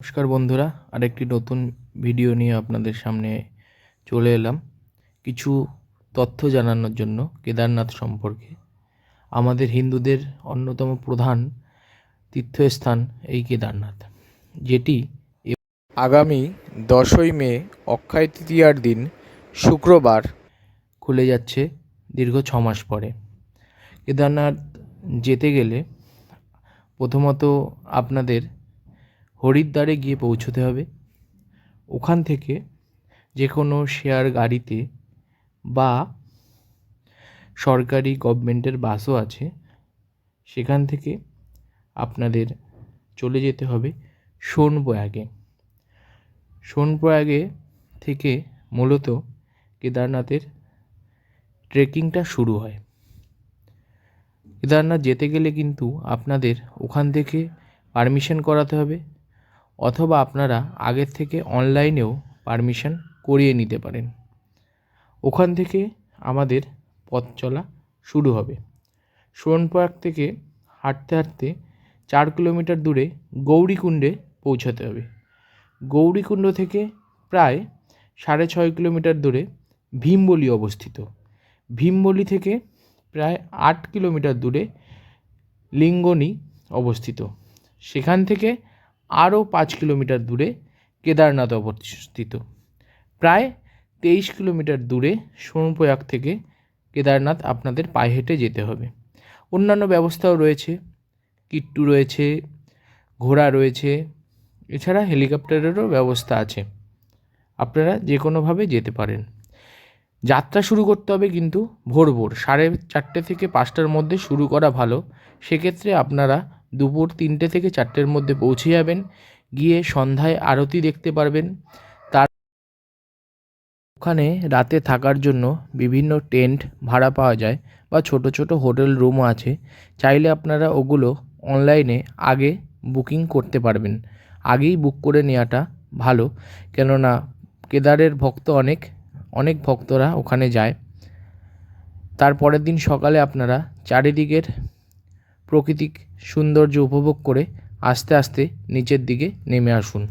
নমস্কার বন্ধুরা, আরেকটি নতুন ভিডিও নিয়ে আপনাদের সামনে চলে এলাম। কিছু তথ্য জানানোর জন্য কেদারনাথ সম্পর্কে। আমাদের হিন্দুদের অন্যতম প্রধান তীর্থস্থান এই কেদারনাথ, যেটি আগামী দশই মে, অক্ষয় তৃতীয়ার দিন শুক্রবার খুলে যাচ্ছে দীর্ঘ ছ মাস পরে। কেদারনাথ যেতে গেলে প্রথমত আপনাদের হরিদ্বারে গিয়ে পৌঁছতে হবে। ওখান থেকে যে কোনো শেয়ার গাড়িতে বা সরকারি গভর্নমেন্টের বাসও আছে। সেখান থেকে আপনাদের চলে যেতে হবে সোনপ্রয়াগে। সোনপ্রয়াগে থেকে মূলত কেদারনাথের ট্রেকিংটা শুরু হয়। কেদারনাথ যেতে গেলে কিন্তু আপনাদের ওখান থেকে পারমিশন করাতে হবে। অথবা আপনারা আগের থেকে অনলাইনেও পারমিশন করিয়ে নিতে পারেন। ওখান থেকে আমাদের পথ চলা শুরু হবে। সোনপ্রয়াগ থেকে হাঁটতে হাঁটতে চার কিলোমিটার দূরে গৌরীকুণ্ডে পৌঁছাতে হবে। গৌরীকুণ্ড থেকে প্রায় সাড়ে ছয় কিলোমিটার দূরে ভীমবলি অবস্থিত। ভীমবলি থেকে প্রায় আট কিলোমিটার দূরে লিঙ্গনি অবস্থিত। সেখান থেকে আরও পাঁচ কিলোমিটার দূরে কেদারনাথ অবস্থিত। প্রায় তেইশ কিলোমিটার দূরে সোনপ্রয়াগ থেকে কেদারনাথ আপনাদের পায়ে হেঁটে যেতে হবে। অন্যান্য ব্যবস্থাও রয়েছে, কিট্টু রয়েছে, ঘোড়া রয়েছে, এছাড়া হেলিকপ্টারেরও ব্যবস্থা আছে। আপনারা যে কোনোভাবে যেতে পারেন। যাত্রা শুরু করতে হবে কিন্তু ভোর ভোর, সাড়ে চারটে থেকে পাঁচটার মধ্যে শুরু করা ভালো। সেক্ষেত্রে আপনারা দুপুর তিনটে থেকে চারটের মধ্যে পৌঁছে যাবেন। গিয়ে সন্ধ্যায় আরতি দেখতে পারবেন। তার ওখানে রাতে থাকার জন্য বিভিন্ন টেন্ট ভাড়া পাওয়া যায় বা ছোট ছোট হোটেল রুমও আছে। চাইলে আপনারা ওগুলো অনলাইনে আগে বুকিং করতে পারবেন। আগেই বুক করে নেওয়াটা ভালো। কেননা কেদারের ভক্ত অনেক অনেক ভক্তরা ওখানে যায়। তারপরের দিন সকালে আপনারা চারিদিকের প্রাকৃতিক সৌন্দর্য উপভোগ করে আস্তে আস্তে নিচের দিকে নেমে আসুন।